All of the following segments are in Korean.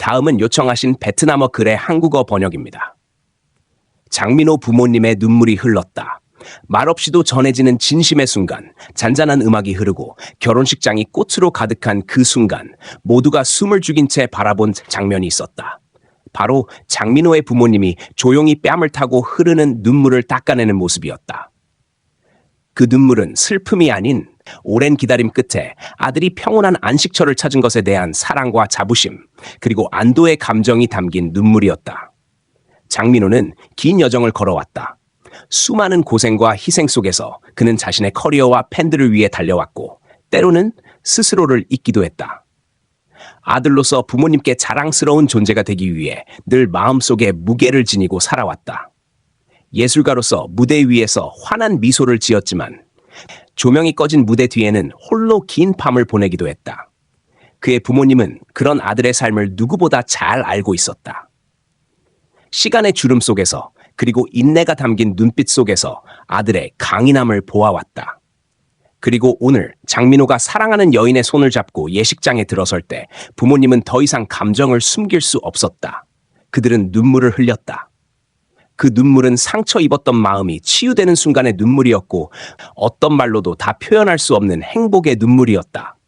다음은 요청하신 베트남어 글의 한국어 번역입니다. 장민호 부모님의 눈물이 흘렀다. 말없이도 전해지는 진심의 순간, 잔잔한 음악이 흐르고 결혼식장이 꽃으로 가득한 그 순간, 모두가 숨을 죽인 채 바라본 장면이 있었다. 바로 장민호의 부모님이 조용히 뺨을 타고 흐르는 눈물을 닦아내는 모습이었다. 그 눈물은 슬픔이 아닌 오랜 기다림 끝에 아들이 평온한 안식처를 찾은 것에 대한 사랑과 자부심, 그리고 안도의 감정이 담긴 눈물이었다. 장민호는 긴 여정을 걸어왔다. 수많은 고생과 희생 속에서 그는 자신의 커리어와 팬들을 위해 달려왔고, 때로는 스스로를 잊기도 했다. 아들로서 부모님께 자랑스러운 존재가 되기 위해 늘 마음속에 무게를 지니고 살아왔다. 예술가로서 무대 위에서 환한 미소를 지었지만 조명이 꺼진 무대 뒤에는 홀로 긴 밤을 보내기도 했다. 그의 부모님은 그런 아들의 삶을 누구보다 잘 알고 있었다. 시간의 주름 속에서 그리고 인내가 담긴 눈빛 속에서 아들의 강인함을 보아왔다. 그리고 오늘 장민호가 사랑하는 여인의 손을 잡고 예식장에 들어설 때 부모님은 더 이상 감정을 숨길 수 없었다. 그들은 눈물을 흘렸다. 그 눈물은 상처 입었던 마음이 치유되는 순간의 눈물이었고 어떤 말로도 다 표현할 수 없는 행복의 눈물이었다.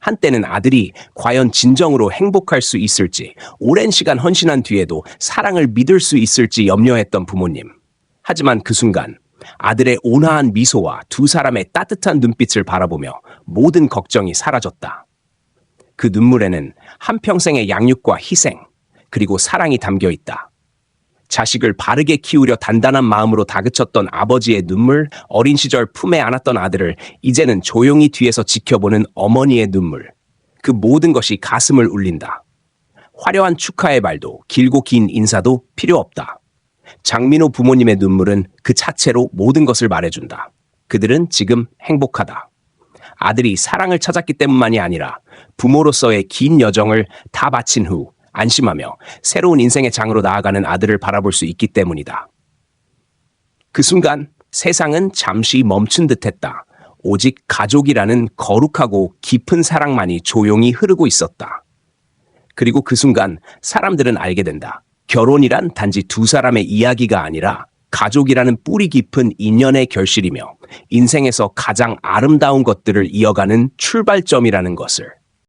한때는 아들이 과연 진정으로 행복할 수 있을지 오랜 시간 헌신한 뒤에도 사랑을 믿을 수 있을지 염려했던 부모님. 하지만 그 순간 아들의 온화한 미소와 두 사람의 따뜻한 눈빛을 바라보며 모든 걱정이 사라졌다. 그 눈물에는 한평생의 양육과 희생, 그리고 사랑이 담겨 있다. 자식을 바르게 키우려 단단한 마음으로 다그쳤던 아버지의 눈물, 어린 시절 품에 안았던 아들을 이제는 조용히 뒤에서 지켜보는 어머니의 눈물. 그 모든 것이 가슴을 울린다. 화려한 축하의 말도 길고 긴 인사도 필요 없다. 장민호 부모님의 눈물은 그 자체로 모든 것을 말해준다. 그들은 지금 행복하다. 아들이 사랑을 찾았기 때문만이 아니라 부모로서의 긴 여정을 다 바친 후 안심하며 새로운 인생의 장으로 나아가는 아들을 바라볼 수 있기 때문이다. 그 순간 세상은 잠시 멈춘 듯 했다. 오직 가족이라는 거룩하고 깊은 사랑만이 조용히 흐르고 있었다. 그리고 그 순간 사람들은 알게 된다. 결혼이란 단지 두 사람의 이야기가 아니라 가족이라는 뿌리 깊은 인연의 결실이며 인생에서 가장 아름다운 것들을 이어가는 출발점이라는 것을.